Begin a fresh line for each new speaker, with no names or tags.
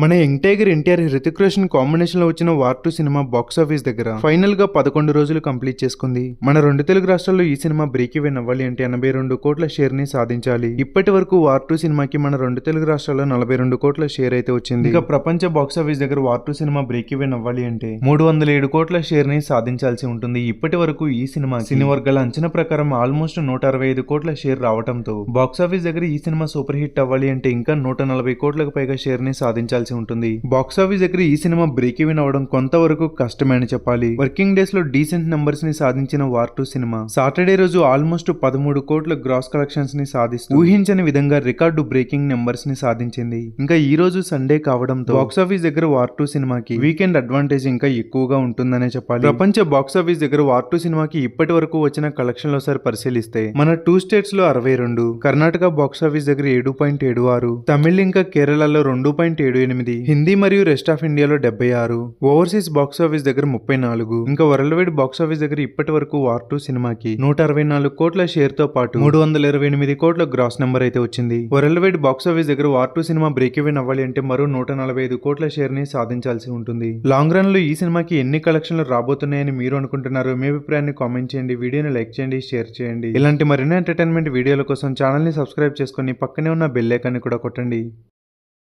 మన young tiger NTR Hrithik Roshan కాంబినేషన్లో వచ్చిన War two cinema box office దగ్గర ఫైనల్గా పదకొండు రోజులు కంప్లీట్ చేసుకుంది. మన రెండు తెలుగు రాష్ట్రాల్లో ఈ సినిమా బ్రేక్ ఈవెన్ అవ్వాలి అంటే ఎనభై రెండు కోట్ల షేర్ని సాధించాలి. ఇప్పటి వరకు వార్ టూ సినిమాకి మన రెండు తెలుగు రాష్ట్రాల్లో నలభై రెండు కోట్ల షేర్ అయితే వచ్చింది. ఇక ప్రపంచ బాక్స్ ఆఫీస్ దగ్గర War two cinema break even అవ్వాలి అంటే మూడు వందల ఏడు కోట్ల షేర్ని సాధించాల్సి ఉంటుంది. ఇప్పటి వరకు ఈ సినిమా సినీ వర్గాల అంచనా ప్రకారం ఆల్మోస్ట్ నూట అరవై ఐదు కోట్ల షేర్ రావడంతో బాక్స్ ఆఫీస్ దగ్గర ఈ సినిమా సూపర్ హిట్ అవ్వాలి అంటే ఇంకా నూట నలభై కోట్లకు పైగా షేర్ని సాధించాల్సి ఉంటుంది. బాక్స్ ఆఫీస్ దగ్గర ఈ సినిమా బ్రేక్ ఈవెన్ అవడం కొంతవరకు కష్టమే అని చెప్పాలి. వర్కింగ్ డేస్లో డీసెంట్ నంబర్స్ని సాధించిన వార్ టూ సినిమా. సాటర్డే రోజు ఆల్మోస్ట్ పదమూడు కోట్ల గ్రాస్ కలెక్షన్స్ని సాధిస్తూ ఊహించని విధంగా రికార్డు బ్రేకింగ్ నెంబర్స్ని సాధించింది. ఇంకా ఈ రోజు సండే కావడంతో బాక్స్ ఆఫీస్ దగ్గర వార్ టూ సినిమాకి వీకెండ్ అడ్వాంటేజ్ ఇంకా ఎక్కువగా ఉంటుందనే చెప్పాలి. ప్రపంచ బాక్స్ ఆఫీస్ దగ్గర వార్ టూ సినిమాకి ఇప్పటి వరకు వచ్చిన కలెక్షన్లో ఒకసారి పరిశీలిస్తే మన టూ స్టేట్స్లో అరవై రెండు కర్ణాటక బాక్స్ ఆఫీస్ దగ్గర ఏడు పాయింట్ ఏడు ఆరు తమిళ్ ఇంకా కేరళలో రెండు పాయింట్ ఏడు ఎనిమిది హిందీ మరియు రెస్ట్ ఆఫ్ ఇండియాలో డెబ్బై ఆరు. ఓవర్సీస్ బాక్స్ ఆఫీస్ దగ్గర ముప్పై నాలుగు. ఇంకా వరల్డ్ వైడ్ బాక్స్ ఆఫీస్ దగ్గర ఇప్పటి వరకు వార్ టూ సినిమాకి నూట అరవై నాలుగు కోట్ల షేర్తో పాటు మూడు వందల ఇరవై ఎనిమిది కోట్ల గ్రాస్ నెంబర్ అయితే వచ్చింది. వరల్డ్ వైడ్ బాక్స్ ఆఫీస్ దగ్గర War two cinema break even అవ్వాలి అంటే మరో నూట నలభై ఐదు కోట్ల షేర్ని సాధించాల్సి ఉంటుంది. లాంగ్ రన్లో ఈ సినిమాకి ఎన్ని కలెక్షన్లు రాబోతున్నాయని మీరు అనుకుంటున్నారు మీ అభిప్రాయాన్ని కామెంట్ చేయండి. వీడియోని లైక్ చేయండి షేర్ చేయండి. ఇలాంటి మరిన్ని ఎంటర్టైన్మెంట్ వీడియోల కోసం ఛానల్ని సబ్స్క్రైబ్ చేసుకుని పక్కనే ఉన్న బెల్ ఐకాన్ని కూడా కొట్టండి.